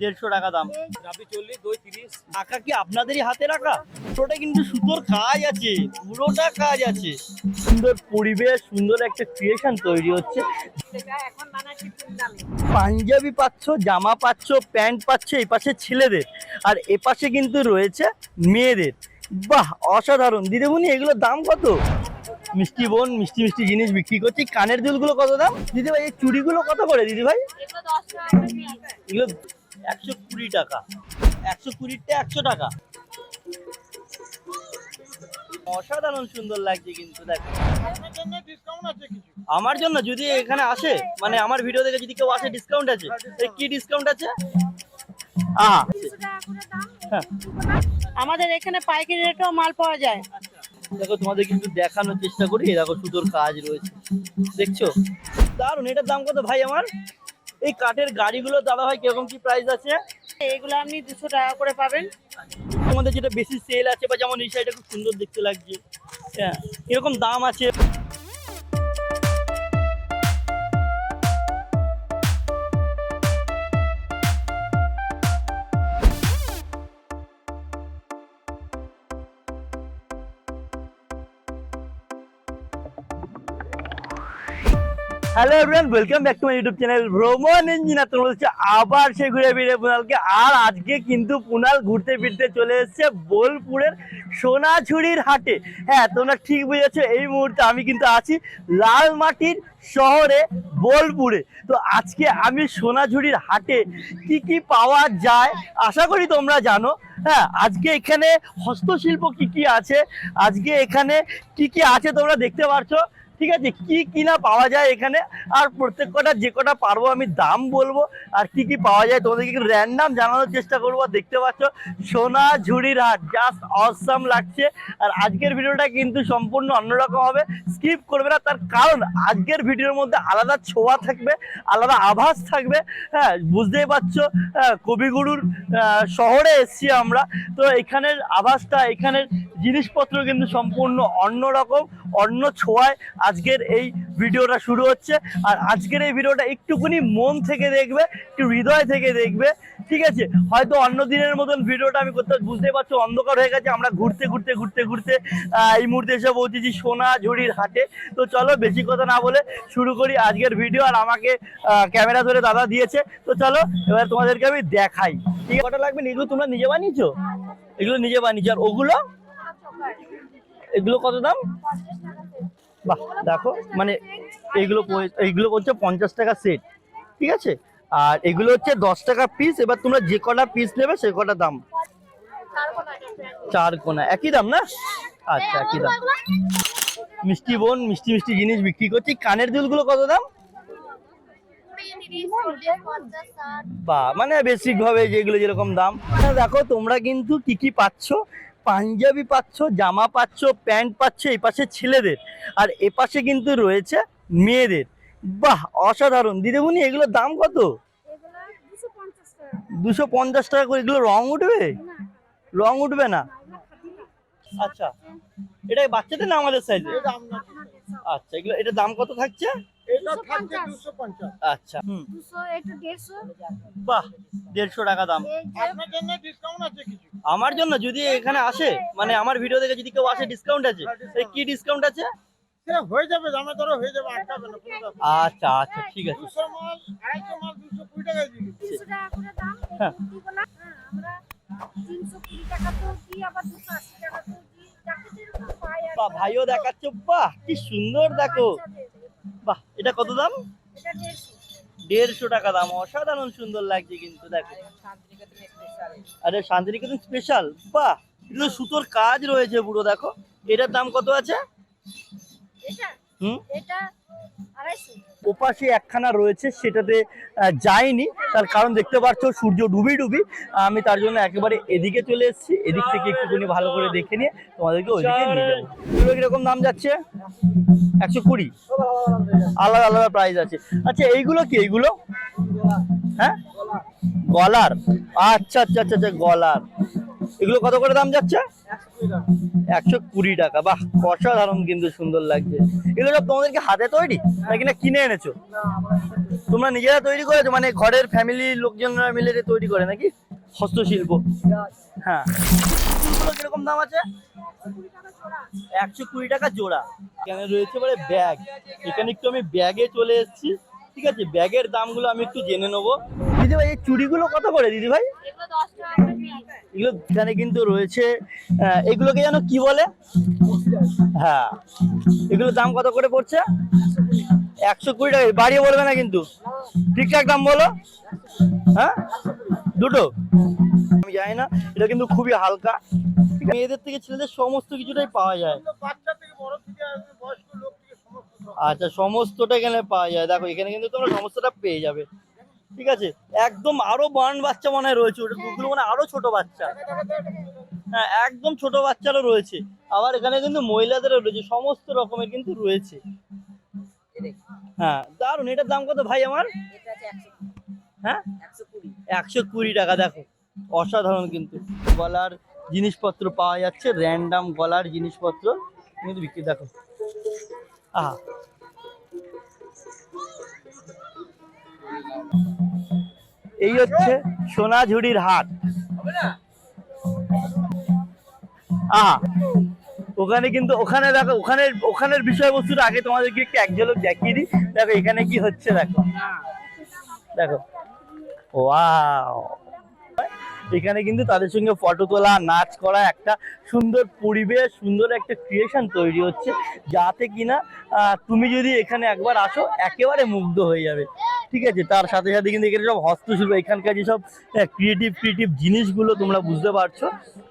দেড়শো টাকা দাম। টাকা কি আপনাদেরই হাতে রাখা? পুরোটা কিন্তু সুন্দর কাজ আছে পুরোটা কাজ আছে। সুন্দর পরিবেশ সুন্দর একটা ক্রিয়েশন তৈরি হচ্ছে। পাঞ্জাবি পাচ্ছ জামা পাচ্ছ প্যান্ট পাচ্ছ এই পাশে ছেলেদের। আর এ পাশে কিন্তু রয়েছে মেয়েদের। বাহ অসাধারণ। দিদিমণি এগুলোর দাম কত? মিষ্টি বোন, মিষ্টি মিষ্টি জিনিস বিক্রি করছি। কানের দুলগুলো কত দাম? দিদি ভাই, এই চুড়িগুলো কত করে দিদি ভাই? এগুলো একশো কুড়ি টাকা। একশো কুড়িটা একশো টাকা। অসাধারণ সুন্দর লাগছে কিন্তু, দেখো। আমার জন্য যদি এখানে আসে মানে আমার ভিডিও দেখে যদি কেউ আসে ডিসকাউন্ট আছে। কি ডিসকাউন্ট আছে? আমাদের এখানে পাইকারি রেটেও মাল পাওয়া যায়। দেখো তোমাদের কিন্তু দেখানোর চেষ্টা করি। এই দেখো সুতোর কাজ রয়েছে। দেখছ? দারুণ এটার দাম কত ভাই আমার? এই কাঠের গাড়িগুলো দাদা ভাই কীরকম কি প্রাইস আছে? এগুলো আপনি দুশো টাকা করে পাবেন। তোমাদের যেটা বেশি সেল আছে বা যেমন এই শাড়িটা খুব সুন্দর দেখতে লাগছে। হ্যাঁ এরকম দাম আছে? Hello everyone welcome back to my YouTube channel ভ্রমণ ইঞ্জিনিয়ার তোমরা হচ্ছে আবার সে ঘুরে ফিরে পুনালকে। আর আজকে কিন্তু পুনাল ঘুরতে ফিরতে চলে এসেছে বোলপুরের সোনাঝুরির হাটে। হ্যাঁ তোমরা ঠিক বুঝেছ, এই মুহূর্তে আমি কিন্তু আছি লাল মাটির শহরে বোলপুরে। তো আজকে আমি সোনাঝুরির হাটে কি কি পাওয়া যায়, আশা করি তোমরা জানো। হ্যাঁ আজকে এখানে হস্তশিল্প কি কি আছে, আজকে এখানে কি কি আছে তোমরা দেখতে পারছ। ঠিক আছে? কি কি না পাওয়া যায় এখানে? আর প্রত্যেক কটা যে কটা পারব আমি দাম বলব আর কি কি পাওয়া যায় তোমাদেরকে র্যান্ডাম জানানোর চেষ্টা করব। আর দেখতে পাচ্ছ সোনা ঝুড়ির হাট জাস্ট অসাম লাগছে। আর আজকের ভিডিওটা কিন্তু সম্পূর্ণ অন্যরকম হবে। স্কিপ করবে না তার কারণ আজকের ভিডিওর মধ্যে আলাদা ছোঁয়া থাকবে আলাদা আভাস থাকবে। হ্যাঁ বুঝতেই পারছ হ্যাঁ, কবিগুরুর শহরে এসছি আমরা। তো এখানের আভাসটা এখানের জিনিসপত্র কিন্তু সম্পূর্ণ অন্যরকম অন্য ছোঁয়ায়। আজকের এই ভিডিওটা শুরু হচ্ছে। আর আজকের এই ভিডিওটা একটুখানি মন থেকে দেখবে, একটু হৃদয় থেকে দেখবে, ঠিক আছে? হয়তো অন্য দিনের মতন ভিডিওটা আমি করতে বুঝতে পারছ, অন্ধকার হয়ে গেছে, আমরা ঘুরতে ঘুরতে ঘুরতে ঘুরতে এই মুহূর্তে এসে পৌঁছেছি সোনা ঝুড়ির হাটে। তো চলো, বেশি কথা না বলে শুরু করি আজকের ভিডিও। আর আমাকে ক্যামেরা ধরে দাদা দিয়েছে। তো চলো, এবার তোমাদেরকে আমি দেখাই। ঠিক কটা লাগবে? এগুলো তোমরা নিজে বানিয়েছো? এগুলো নিজে বানিয়েছো। আর ওগুলো? এগুলো কত দাম? বাহ, দেখো মানে এইগুলো এইগুলো হচ্ছে পঞ্চাশ টাকা সেট ঠিক আছে? আর এগুলো হচ্ছে দশ টাকা পিস এবার তোমরা যে কটা পিস নেবে সে কটা দাম। চার কোনা, একই দাম না? আচ্ছা একই দাম। মিষ্টি বোন, মিষ্টি মিষ্টি জিনিস বিক্রি করছি। কানের দুলগুলো কত দাম? বা মানে বেসিক ভাবে যেগুলো যেরকম দাম। দেখো, তোমরা কিন্তু কি কি পাচ্ছ? পাঞ্জাবি পাচ্ছ জামা পাচ্ছ প্যান্ট পাচ্ছ এই পাশে ছেলেদের। আর এ পাশে কিন্তু রয়েছে মেয়েদের। বাহ অসাধারণ। দিদিমণি এগুলোর দাম কত? দুশো পঞ্চাশ টাকা। করে। এগুলো রং উঠবে? রং উঠবে না? আচ্ছা। এটা বাচ্চাদের না আমাদের সাইজে আচ্ছা এগুলো এটার দাম কত থাকছে? আচ্ছা। হুম। বাহ দেড়শো টাকা দাম। আমার জন্য? যদি এখানে আসে মানে আমার ভিডিও দেখে যদি কেউ আসে ডিসকাউন্ট আছে? এ কি ডিসকাউন্ট আছে? হয়ে যাবে দামে ধরো হয়ে যাবে আটকাবে না আচ্ছা আচ্ছা ঠিক আছে। মাল মাল দিবি। হ্যাঁ। ভাইও দেখাচ্ছে বাহ কি সুন্দর দেখো। বাহ এটা কত দাম? দেড়শো টাকা দাম অসাধারণ সুন্দর লাগছে কিন্তু দেখো। আরে শান্তিনিকেতন স্পেশাল বাহ এগুলো সুতোর কাজ রয়েছে পুরো দেখো। এটার দাম কত আছে? হুম? ওপাশে একখানা রয়েছে, সেটাতে যাইনি। তার কারণ দেখতে পাচ্ছ, সূর্য ডুবি ডুবি আমি তার জন্য একেবারে এদিকে চলে এসেছি, এদিক থেকে একটুখানি ভালো করে দেখে নিয়ে তোমাদেরকে ওইদিকে নিয়ে কীরকম দাম যাচ্ছে? একশো কুড়ি। আলাদা আলাদা প্রাইস আছে। আচ্ছা এইগুলো কি? এইগুলো? হ্যাঁ? গলার। আচ্ছা আচ্ছা আচ্ছা আচ্ছা গলার। এগুলো কত করে দাম যাচ্ছে? একশো কুড়ি টাকা। বাহ, অসাধারণ কিন্তু সুন্দর লাগছে। এগুলো সব তোমাদেরকে হাতে তৈরি? নাকি না কিনে এনেছো? তোমরা নিজেরা তৈরি করেছ? মানে ঘরের ফ্যামিলির লোকজনরা মিলে তৈরি করে নাকি? হস্তশিল্প। হ্যাঁ। কীরকম দাম আছে? একশো কুড়ি টাকা জোড়া। এখানে রয়েছে বলে ব্যাগ। এখানে একটু আমি ব্যাগে চলে এসেছি। ঠিক আছে? ব্যাগের দামগুলো আমি একটু জেনে নেব। দিদি ভাই এই চুড়িগুলো কত করে দিদি ভাই এগুলো এখানে কিন্তু রয়েছে এগুলোকে যেন কি বলে? হ্যাঁ এগুলোর দাম কত করে পড়ছে? একশো কুড়ি টাকা, বাড়িয়ে বলবে না কিন্তু। ঠিকঠাক দাম বলো। হ্যাঁ দুটো। আমি জানি না, এটা কিন্তু খুবই হালকা। মেয়েদের থেকে ছেলেদের সমস্ত কিছুটাই পাওয়া যায়। আচ্ছা সমস্তটা এখানে পাওয়া যায়। দেখো, এখানে কিন্তু তোমরা সমস্তটা পেয়ে যাবে। ঠিক আছে? একদম আরও বান বাচ্চা মনে হয় রয়েছে ওগুলো মানে আরও ছোট বাচ্চা। হ্যাঁ একদম ছোট বাচ্চারও রয়েছে। আবার এখানে কিন্তু মহিলাদেরও রয়েছে, সমস্ত রকমের কিন্তু রয়েছে। হ্যাঁ দারুণ এটার দাম কত ভাই আমার? হ্যাঁ? একশো কুড়ি টাকা, দেখো। অসাধারণ কিন্তু। গলার জিনিসপত্র পাওয়া যাচ্ছে র্যান্ডাম গলার জিনিসপত্র কিন্তু বিক্রি, দেখো। আহা। এই হচ্ছে সোনাঝুরির হাট। আহা, ওখানে কিন্তু, ওখানে দেখো ওখানে ওখানের বিষয়বস্তুটা আগে তোমাদেরকে একটু এক ঝলক দেখিয়ে দিই। দেখো, এখানে কি হচ্ছে দেখো। দেখো। ওয়াও। এখানে কিন্তু তাদের সঙ্গে ফটো তোলা, নাচ করা, একটা সুন্দর পরিবেশ, সুন্দর একটা ক্রিয়েশন তৈরি হচ্ছে। যাতে কিনা তুমি যদি এখানে একবার আসো, একেবারে মুগ্ধ হয়ে যাবে। ঠিক আছে তার সাথে সাথে কিন্তু এখানে সব হস্তশিল্প এখানকার যেসব ক্রিয়েটিভ ক্রিয়েটিভ জিনিসগুলো তোমরা বুঝতে পারছ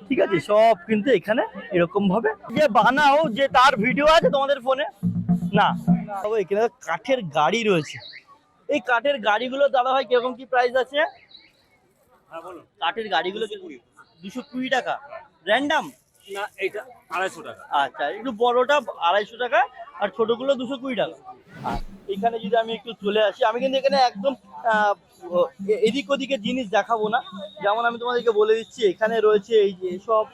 ঠিক আছে সব কিন্তু এখানে এরকম ভাবে। যে বানাও যে তার ভিডিও আছে তোমাদের ফোনে না। তবে এখানে কাঠের গাড়ি রয়েছে। এই কাঠের গাড়িগুলো দাদা ভাই কীরকম কি প্রাইস আছে? কাঠের গাড়িগুলো দুশো কুড়ি টাকা। র্যান্ডাম না এটা আড়াইশো টাকা। আচ্ছা একটু বড়টা আড়াইশো টাকা আর ছোটগুলো দুশো কুড়ি টাকা। আর এখানে যদি আমি একটু চলে আসি, আমি কিন্তু এখানে একদম এদিক ওদিকে জিনিস দেখাবো না। যেমন আমি তোমাদেরকে বলে দিচ্ছি, এখানে রয়েছে এই যে সব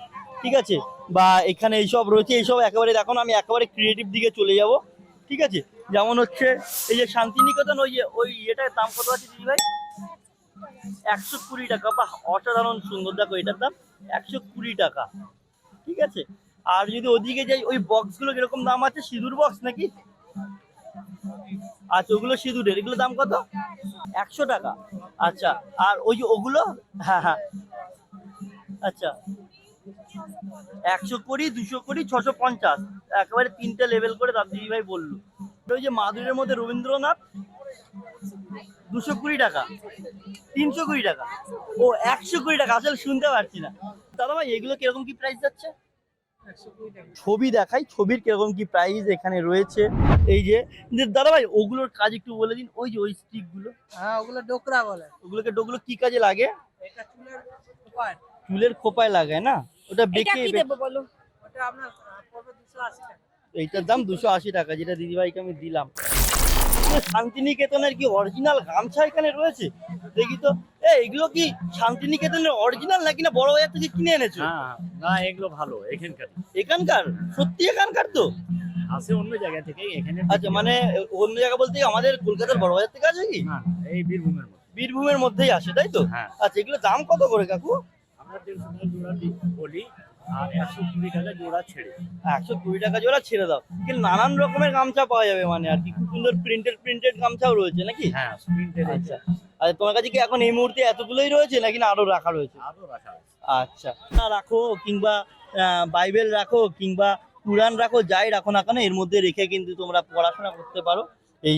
ঠিক আছে? বা এখানে এইসব রয়েছে, এইসব একেবারে দেখো না, আমি একেবারে ক্রিয়েটিভ দিকে চলে যাব, ঠিক আছে? যেমন হচ্ছে, এই যে শান্তিনিকেতন, ওই যে, ওই এটার দাম কত আছে দিদি ভাই? একশো কুড়ি টাকা, বাহ, অসাধারণ সুন্দর। দেখো এটার দাম একশো কুড়ি টাকা, ঠিক আছে? আর যদি ওদিকে যাই, ওই বক্সগুলো কীরকম দাম আছে? সিঁদুর বক্স নাকি? আচ্ছা ওগুলো সিঁদুরের, এগুলো দাম কত? একশো টাকা। আচ্ছা আর ওই যে ওগুলো? হ্যাঁ হ্যাঁ। আচ্ছা একশো কুড়ি, দুশো কুড়ি, ছশো পঞ্চাশ। একেবারে তিনটে লেভেল করে দাদা ভাই বলল। ওই যে মাদুরের মধ্যে রবীন্দ্রনাথ, দুশো কুড়ি টাকা, তিনশো কুড়ি টাকা। ও, একশো কুড়ি টাকা, আসলে শুনতে পারছি না। দাদা ভাই, এগুলো কীরকম কি প্রাইস যাচ্ছে? ছবি দেখাই ছবির কীরকম কি প্রাইস এখানে রয়েছে। এই যে দাদা ভাই ওগুলোর কাজ একটু বলে দিন ওই যে ওই স্টিকগুলো। হ্যাঁ ওগুলো ডোকরা বলে। ওগুলোকে ওগুলো কি কাজে লাগে? এটা চুলের উপায় চুলের খোপায় লাগায় না? ওটা বেঁকে বলো? ওটা আপনার পড়বে দুশো আশি টাকা। এইটার দাম দুশো আশি টাকা যেটা দিদিভাইকে আমি দিলাম। শান্তিনিকেতনের কি অরিজিনাল গামছা এখানে রয়েছে? দেখি তো। এ এগুলো কি শান্তিনিকেতনের অরিজিনাল নাকি না বড় বাজার থেকে কিনে এনেছো? না এগুলো ভালো এখানকার এখানকার? সত্যি এখানকার তো? আসে অন্য জায়গা থেকে এখানে আচ্ছা মানে অন্য জায়গা বলতে কি আমাদের কলকাতার বড় বাজার থেকে আছে কি? না না, এই বীরভূমের বীরভূমের মধ্যেই আসে তাই তো? হ্যাঁ। আচ্ছা এগুলো দাম কত করে কাকু? আমরা বলি আর একশো কুড়ি টাকা জোড়া ছেড়ে একশো কুড়ি টাকা জোড়া ছেড়ে দাও। কিন্তু নানান রকমের গামছা পাওয়া যাবে মানে আর কি খুব সুন্দর প্রিন্টেড প্রিন্টেড গামছাও রয়েছে নাকি? হ্যাঁ প্রিন্টের আচ্ছা। আচ্ছা তোমার কাছে কি এখন এই মুহূর্তে এতগুলোই রয়েছে নাকি না আরও রাখা রয়েছে? আরও রাখা আচ্ছা। না রাখো কিংবা বাইবেল রাখো কিংবা কুরআন রাখো যাই রাখো না কেন এর মধ্যে রেখে কিন্তু তোমরা পড়াশোনা করতে পারো। এই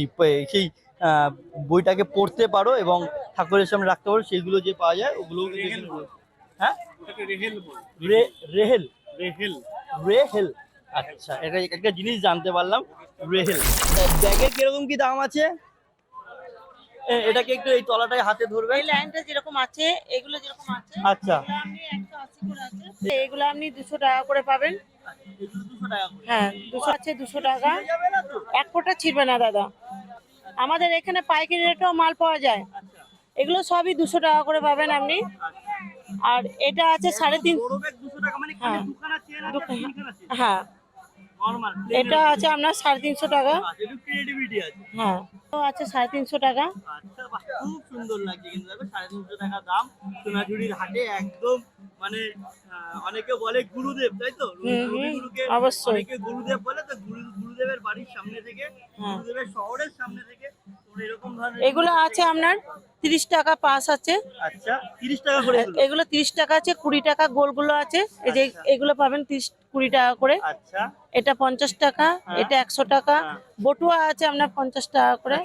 সেই আহ, বইটাকে পড়তে পারো এবং ঠাকুরের সামনে রাখতে পারো সেগুলো যে পাওয়া যায় ওগুলো রেহেল বলে। হ্যাঁ? ওটাকে রেহেল বলে। রেহেল। রেহেল। রেহেল। আচ্ছা এটা একটা জিনিস জানতে পারলাম রেহেল। ব্যাগের কীরকম কি দাম আছে? এটাকে একটু এই তলাটায় হাতে ধরবে এই লাইনটা যেরকম আছে এগুলো যেরকম আছে আচ্ছা। এগুলো আপনি একশো আশি করে আছে। এগুলো আপনি দুশো টাকা করে পাবেন। হ্যাঁ দুশো আছে দুশো টাকা। এক ফোঁটা ছিড়বে না দাদা। আমাদের এখানে পাইকারি রেটেও মাল পাওয়া যায়। এগুলো সবই দুশো টাকা করে পাবেন আপনি। আর এটা আছে সাড়ে তিন মানে হ্যাঁ। হ্যাঁ। এটা আছে আপনার সাড়ে তিনশো টাকা। আছে। হ্যাঁ। তো আছে সাড়ে তিনশো টাকা। আচ্ছা খুব সুন্দর লাগছে কিন্তু সাড়ে তিনশো টাকা দাম। সোনাঝুরির হাটে একদম মানে অনেকে বলে গুরুদেব তাই তো? হুম, অবশ্যই। অনেকে গুরুদেব বলে তো গুরু গুরুদেবের বাড়ির সামনে থেকে হ্যাঁ। গুরুদেবের শহরের সামনে থেকে এগুলো আছে আপনার তিরিশ টাকা পাস আছে। আচ্ছা এগুলো? তিরিশ টাকা আছে কুড়ি টাকা গোলগুলো আছে। এই যে আচ্ছা। এগুলো পাবেন তিরিশ কুড়ি টাকা করে। আচ্ছা। এটা পঞ্চাশ টাকা হ্যাঁ। এটা একশো টাকা। হ্যাঁ। বটুয়া আছে আপনার পঞ্চাশ টাকা করে।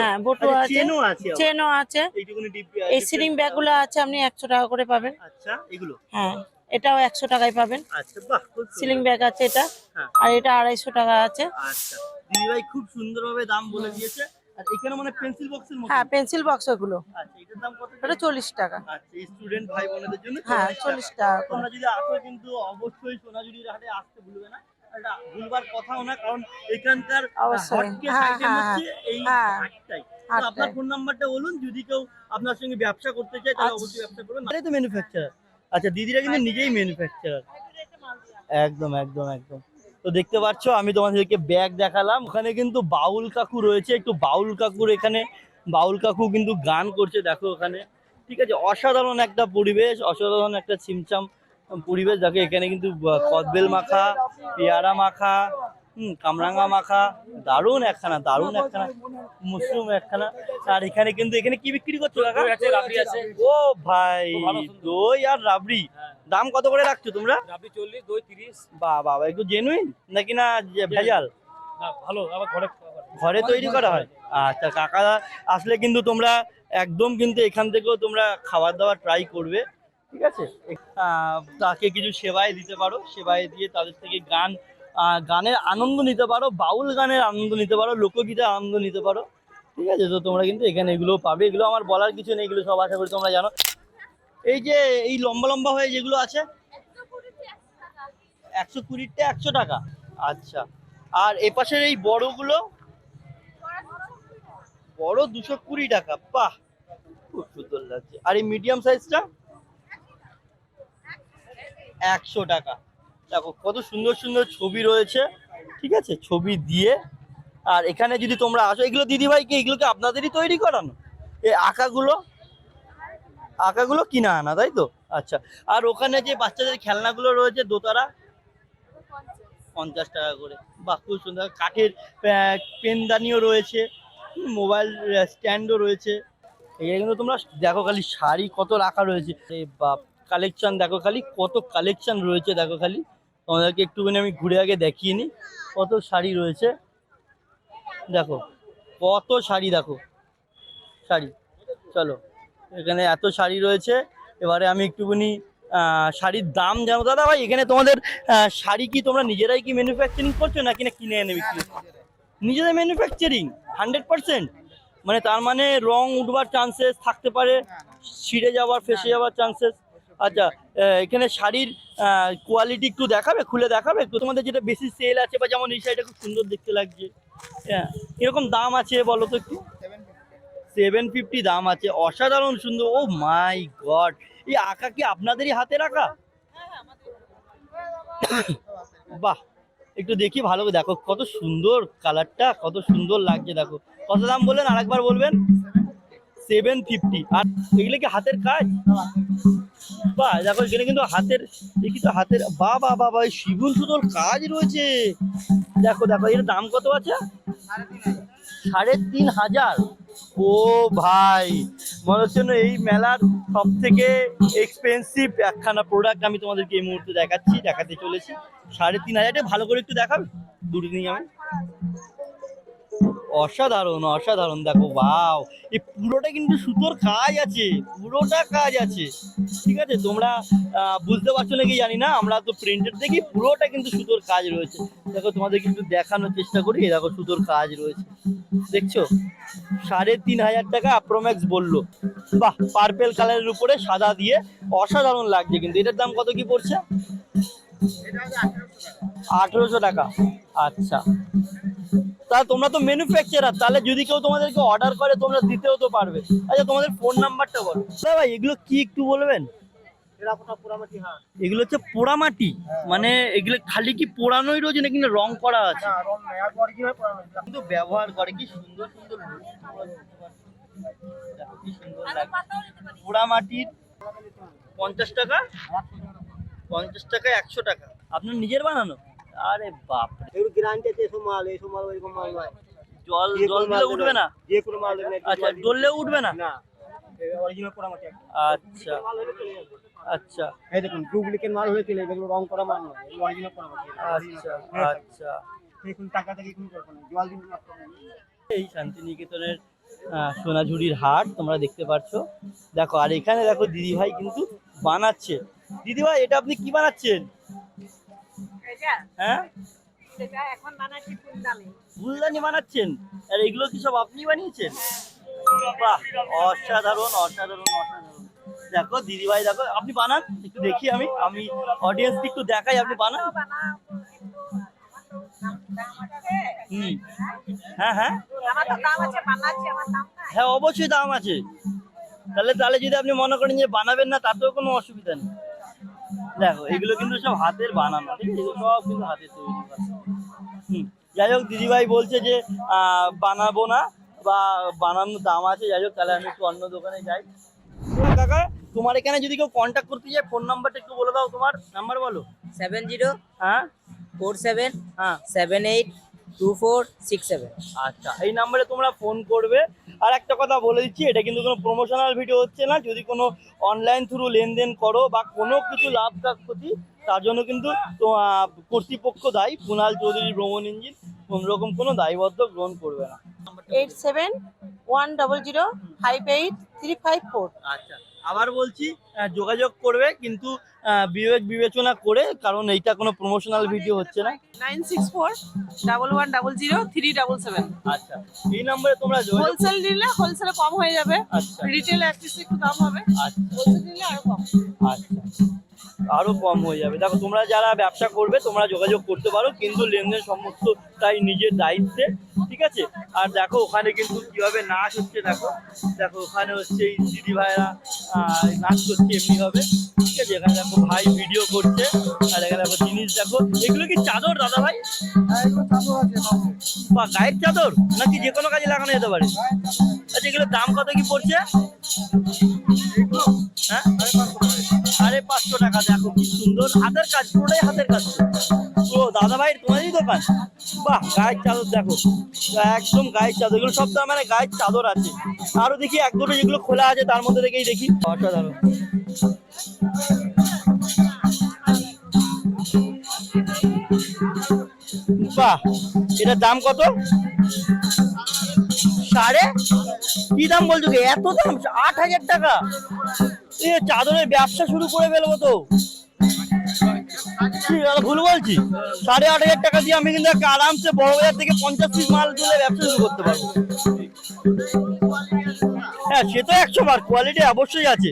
হ্যাঁ, বটুয়া আছে। চেনও আছে আছে। এই সিলিং ব্যাগগুলো আছে আপনি একশো টাকা করে পাবেন। হ্যাঁ এটাও একশো টাকায় পাবেন। সিলিং ব্যাগ আছে এটা। হ্যাঁ। আর এটা আড়াইশো টাকা আছে। দিদিভাই খুব সুন্দরভাবে দাম বলে দিয়েছে। আর এখানে মানে পেন্সিল বক্সের মতো? হ্যাঁ পেন্সিল বক্স ওগুলো। আচ্ছা এটার দাম কত ওটা চল্লিশ টাকা। আচ্ছা স্টুডেন্ট ভাই বোনেদের জন্য হ্যাঁ 40 টাকা। তোমরা যদি আসো কিন্তু অবশ্যই সোনাঝুরির হাটে আসতে ভুলবে না। এটা ভুলবার কথাও না কারণ এখানকার। হটকেস হ্যাঁ, আইটেম হ্যাঁ, হচ্ছে এই হ্যাঁ। হাটটাই। আপনার ফোন নাম্বারটা বলুন যদি কেউ আপনার সঙ্গে ব্যবসা করতে চায় তাহলে আচ্ছা। অবশ্যই ব্যবসা করবেন তো ম্যানুফ্যাকচারার আচ্ছা দিদিরা কিন্তু নিজেই ম্যানুফ্যাকচারার একদম একদম একদম। তো দেখতে পাচ্ছ আমি তোমাদেরকে ব্যাগ দেখালাম। ওখানে কিন্তু বাউল কাকু রয়েছে একটু বাউল কাকুর এখানে। বাউল কাকু কিন্তু গান করছে দেখো ওখানে। ঠিক আছে অসাধারণ একটা পরিবেশ অসাধারণ একটা ছিমছাম পরিবেশ। দেখো এখানে কিন্তু কদবেল মাখা পেয়ারা মাখা হুম কামরাঙ্গা মাখা দারুণ একখানা দারুণ একখানা মুসরুম একখানা। আর এখানে কিন্তু এখানে কি বিক্রি করছ কাকা। ও ভাই দই আর রাবড়ি? দাম কত করে রাখছো তোমরা? রাবড়ি চল্লিশ দই তিরিশ। বাহ বাবা একটু জেনুইন নাকি না ভেজাল? ভালো আবার ঘরে ঘরে তৈরি করা হয়। আচ্ছা কাকা আসলে কিন্তু তোমরা একদম কিন্তু এখান থেকেও তোমরা খাবার দাবার ট্রাই করবে ঠিক আছে? তাকে কিছু সেবায় দিতে পারো সেবায় দিয়ে তাদের থেকে গান গানের আনন্দ নিতে পারো বাউল গানের আনন্দ নিতে পারো লোকগীতের আনন্দ নিতে পারো ঠিক আছে? তো তোমরা কিন্তু এখানে এগুলো পাবে। এগুলো আমার বলার কিছু নেই এগুলো সব আশা করি তোমরা জানো। এই যে এই লম্বা লম্বা হয়ে যেগুলো আছে? একশো কুড়িটা একশো টাকা। আচ্ছা। আর এপাশের এই বড়গুলো? বড় দুশো কুড়ি টাকা। বাহ! খুব সুন্দর লাগছে। আর এই মিডিয়াম সাইজটা একশো টাকা। দেখো, কত সুন্দর সুন্দর ছবি রয়েছে। ঠিক আছে? ছবি দিয়ে। আর এখানে যদি তোমরা আসো, এগুলো দিদিভাই কি এগুলোকে আপনাদেরই তৈরি করানো। এই আঁকাগুলো আঁকাগুলো কিনা আনা, তাই তো? আচ্ছা আর ওখানে যে বাচ্চাদের খেলনাগুলো রয়েছে দোতারা? পঞ্চাশ টাকা করে। বাহ, খুব সুন্দর। কাঠের পেনদানিও রয়েছে মোবাইল স্ট্যান্ডও রয়েছে। এই কিন্তু তোমরা দেখো খালি শাড়ি কত রাখা রয়েছে। বাপ কালেকশন দেখো খালি, কত কালেকশন রয়েছে দেখো খালি। তোমাদেরকে একটুখানি আমি ঘুরে আগে দেখিয়ে নিই, কত শাড়ি রয়েছে। দেখো, কত শাড়ি দেখো। শাড়ি, চলো। এখানে এত শাড়ি রয়েছে। এবারে আমি একটুখানি শাড়ির দাম জানো দাদা ভাই এখানে তোমাদের শাড়ি কি তোমরা নিজেরাই কি ম্যানুফ্যাকচারিং করছ নাকি না কিনে এনে বিক্রি? নিজেদের ম্যানুফ্যাকচারিং হান্ড্রেড পার্সেন্ট মানে তার মানে রং উঠবার চান্সেস থাকতে পারে ছিঁড়ে যাওয়ার ফেসে যাওয়ার চান্সেস আচ্ছা এখানে শাড়ির কোয়ালিটি একটু দেখাবে খুলে দেখাবে? একটু তোমাদের যেটা বেশি সেল আছে বা যেমন এই শাড়িটা খুব সুন্দর দেখতে লাগছে। হ্যাঁ এরকম দাম আছে বলো তো একটু? সেভেন ফিফটি দাম আছে। অসাধারণ সুন্দর। ও মাই গড এই আঁকা কি আপনাদেরই হাতে রাখা? বাহ! একটু দেখি ভালো দেখো। কত সুন্দর কালারটা, কত সুন্দর লাগছে দেখো। কত দাম বললেন? আরেকবার বলবেন। সেভেন ফিফটি আর এগুলো কি হাতের কাজ? বাহ! দেখো এখানে কিন্তু হাতের দেখি তো হাতের বা বা বা বা শিবুন সুতোর কাজ রয়েছে। দেখো দেখো, এর দাম কত আছে? সাড়ে তিন হাজার? ও ভাই, মনে হচ্ছে এই মেলার সব থেকে এক্সপেন্সিভ একখানা প্রোডাক্ট আমি তোমাদেরকে এই মুহূর্তে দেখাচ্ছি, দেখাতে চলেছি। সাড়ে তিন হাজারটা ভালো করে একটু দেখাবে? দুটো নিয়ে আমি অসাধারণ অসাধারণ। দেখো বাও এই পুরোটা কিন্তু সুতোর কাজ আছে, পুরোটা কাজ আছে। ঠিক আছে? তোমরা বুঝতে পারছ নাকি জানি না? আমরা তো প্রিন্টেড দেখি, পুরোটা কিন্তু সুতোর কাজ রয়েছে। দেখো, তোমাদের কিন্তু দেখানোর চেষ্টা করি। দেখো, সুতোর কাজ রয়েছে। দেখছ? সাড়ে তিন হাজার টাকা আপ্রোম্যাক্স বলল। বাহ! পার্পেল কালারের উপরে সাদা দিয়ে অসাধারণ লাগছে কিন্তু। এটার দাম কত কি পড়ছে? আঠেরোশো টাকা। আচ্ছা। তা তোমরা তো ম্যানুফ্যাকচারার তাহলে যদি কেউ তোমাদেরকে অর্ডার করে তোমরা দিতেও তো পারবে। আচ্ছা তোমাদের ফোন নাম্বারটা বলো। দাদা ভাই এগুলো কি একটু বলবেন? এগুলো হচ্ছে পোড়ামাটি। মানে এগুলো খালি কি পোড়ানোই রয়েছে না রং করা আছে? কিন্তু ব্যবহার করে কি সুন্দর সুন্দর পঞ্চাশ টাকা পঞ্চাশ টাকা একশো টাকা। আপনার নিজের বানানো? আরে বাপ। এগুলো গ্যারান্টি আছে এসব মাল এসব মাল ওইরকম মাল নয়। জল জল মাল দিলে উঠবে না? যে কোনো মাল আচ্ছা। ডললে উঠবে না? অরিজিনাল। আচ্ছা। আচ্ছা। এই দেখুন ডুপ্লিকেট মাল হলে চলে যাবে এগুলো রং করা মাল নয় এগুলো অরিজিনাল পোড়ামাটি আচ্ছা আচ্ছা। দেখুন টাকা থেকে কোনো করব না জল দিন নষ্ট হবে না। এই শান্তিনিকেতনের সোনাঝুরির হাট তোমরা দেখতে পাচ্ছ দেখো আর এখানে দেখো দিদি ভাই কিন্তু বানাচ্ছে। দিদি ভাই এটা আপনি কি বানাচ্ছেন? হ্যাঁ? ফুলদানি। বানাচ্ছেন? আর এগুলো কি সব আপনি বানিয়েছেন? বাহ অসাধারণ অসাধারণ অসাধারণ। দেখো দিদি ভাই দেখো আপনি বানান একটু দেখি আমি। আমি অডিয়েন্স একটু দেখাই আপনি বানান। হ্যাঁ হ্যাঁ। হ্যাঁ অবশ্যই দাম আছে। তাহলে তাহলে যদি আপনি মনে করেন যে বানাবেন না তাতেও কোনো অসুবিধা নেই। দেখো এগুলো কিন্তু সব হাতের বানানো ঠিক আছে? সব কিন্তু হাতের তৈরি হুম যাই হোক দিদিভাই বলছে যে বানাবো না বা বানানোর দাম আছে যাই হোক তাহলে আমি একটু অন্য দোকানে যাই। কাকা তোমার এখানে যদি কেউ কন্ট্যাক্ট করতে চায় ফোন নাম্বারটা একটু বলে দাও তোমার। নাম্বার বলো। সেভেন জিরো হ্যাঁ? ফোর সেভেন হ্যাঁ। Seven eight two four six seven. আচ্ছা এই নাম্বারে তোমরা ফোন করবে। আর একটা কথা বলে দিচ্ছি, এটা কিন্তু কোনো প্রমোশনাল ভিডিও হচ্ছে না। যদি কোনো অনলাইন থ্রু লেনদেন করো বা কোনো কিছু লাভ ক্ষতি, তার জন্য কিন্তু কর্তৃপক্ষ দায়ী। কুণাল চৌধুরী ভ্রমণ ইঞ্জিন। কোন রকম কোনো দায়বদ্ধ গ্রহণ করবে না। Eight seven one double zero five eight three five four. আচ্ছা আবার বলছি যোগাযোগ করবে কিন্তু বিবেক বিবেচনা করে কারণ এইটা কোনো প্রমোশনাল ভিডিও হচ্ছে না। Nine six four double one double zero three double seven. আচ্ছা এই নম্বরে তোমরা হোলসেল নিলে হোলসেলে কম হয়ে যাবে। আচ্ছা। রিটেল অ্যাটলিস্ট একটু দাম হবে। আচ্ছা। হোলসেল নিলে আরও কম। আচ্ছা। আরও কম হয়ে যাবে। দেখো তোমরা যারা ব্যবসা করবে তোমরা যোগাযোগ করতে পারো কিন্তু লেনদেন সমস্তটাই নিজের দায়িত্বে, ঠিক আছে? আর দেখো ওখানে কিন্তু কীভাবে নাচ হচ্ছে, দেখো। দেখো, ওখানে হচ্ছে এই দিদি ভাইরা নাচ করছে এমনি হবে ঠিক আছে? এখানে দেখো ভাই ভিডিও করছে, আর এখানে দেখো জিনিস, দেখো। এগুলো কি চাদর, দাদা ভাই? বা গায়ের চাদর? নাকি যে কোনো কাজে লাগানো যেতে পারে? আচ্ছা এগুলোর দাম কত কি পড়ছে? হ্যাঁ? পাঁচশো টাকা, দেখো কি সুন্দর। হাতের কাজ, পুরোটাই হাতের কাজ। ও দাদা ভাই তোমারই দোকান? বাহ, গায়ের চাদর, দেখো। একদম গায়ের চাদর। এগুলো সব মানে গায়ের চাদর আছে। আরও দেখি, এক দুটো যেগুলো খোলা আছে, তার মধ্যে থেকেই দেখি। অসাধারণ। বাহ, এটার দাম কত? সাড়ে কি দাম বলছো কি? এত দাম? আট হাজার টাকা। এ, চাদরের ব্যবসা শুরু করে ফেলব তো। ভুল বলছি? সাড়ে আট হাজার টাকা দিয়ে আমি কিন্তু একটা আরামসে বড় বাজার থেকে পঞ্চাশ পিস মাল তুলে ব্যবসা শুরু করতে পারব। হ্যাঁ সে তো একশো বার কোয়ালিটি অবশ্যই আছে।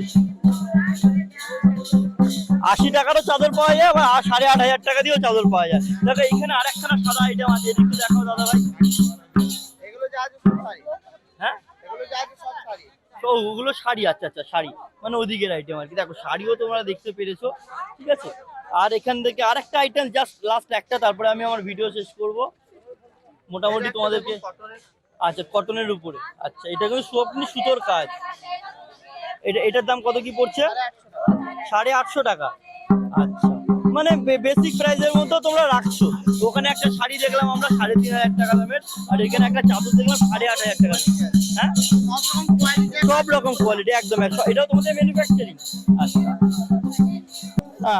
আশি টাকারও চাদর পাওয়া যায়, আবার সাড়ে আট হাজার টাকা দিয়েও চাদর পাওয়া যায়। দেখো এখানে আরেকখানা সাদা আইটেম আছে এদিকে দেখো দাদা ভাই। হ্যাঁ? তো ওগুলো শাড়ি আচ্ছা আচ্ছা শাড়ি। মানে ওদিকের আইটেম আর কি। দেখো শাড়িও তোমরা দেখতে পেরেছ ঠিক আছে? আর এখান থেকে আরেকটা আইটেম জাস্ট লাস্ট একটা তারপরে আমি আমার ভিডিও শেষ করব। মোটামুটি তোমাদেরকে আচ্ছা কটনের উপরে। আচ্ছা এটা কিন্তু স্বপ্নি সুতোর কাজ। এটা এটার দাম কত কি পড়ছে? সাড়ে আটশো টাকা। আচ্ছা। মানে বেসিক প্রাইসের মতো তোমরা রাখছো। ওখানে একটা শাড়ি দেখলাম আমরা, সাড়ে তিন হাজার টাকা দামের। আর এখানে একটা চাদর দেখলাম, সাড়ে আট হাজার টাকা হ্যাঁ? সব রকম কোয়ালিটি একদম এক- এটাও তোমাদের ম্যানুফ্যাকচারিং আচ্ছা।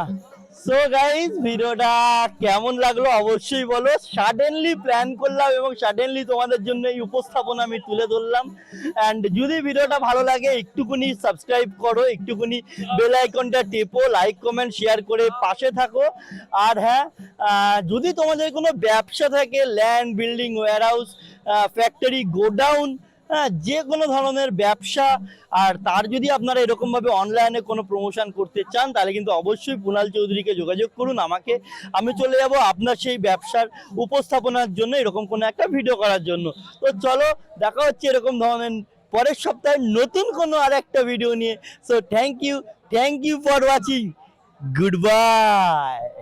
সো গাইস ভিডিওটা কেমন লাগল অবশ্যই বলো। সাডেনলি প্ল্যান করলাম এবং সাডেনলি তোমাদের জন্য এই উপস্থাপনা আমি তুলে ধরলাম। অ্যান্ড যদি ভিডিওটা ভালো লাগে, একটুকুনি সাবস্ক্রাইব করো, একটুকুনি বেল আইকনটা টেপো লাইক কমেন্ট শেয়ার করে পাশে থাকো। আর হ্যাঁ যদি তোমাদের কোনো ব্যবসা থাকে land building warehouse factory godown যে কোনো ধরনের ব্যবসা, আর তার যদি আপনারা এরকম ভাবে অনলাইনে কোনো প্রমোশন করতে চান, তাহলে কিন্তু অবশ্যই কুণাল চৌধুরীকে যোগাযোগ করুন। আমাকে, আমি চলে যাব আপনার সেই ব্যবসার উপস্থাপনার জন্য এরকম কোনো একটা ভিডিও করার জন্য। তো চলো, দেখা হচ্ছে এরকম ধরনের পরের সপ্তাহে নতুন কোনো আর একটা ভিডিও নিয়ে। So thank you thank you for watching goodbye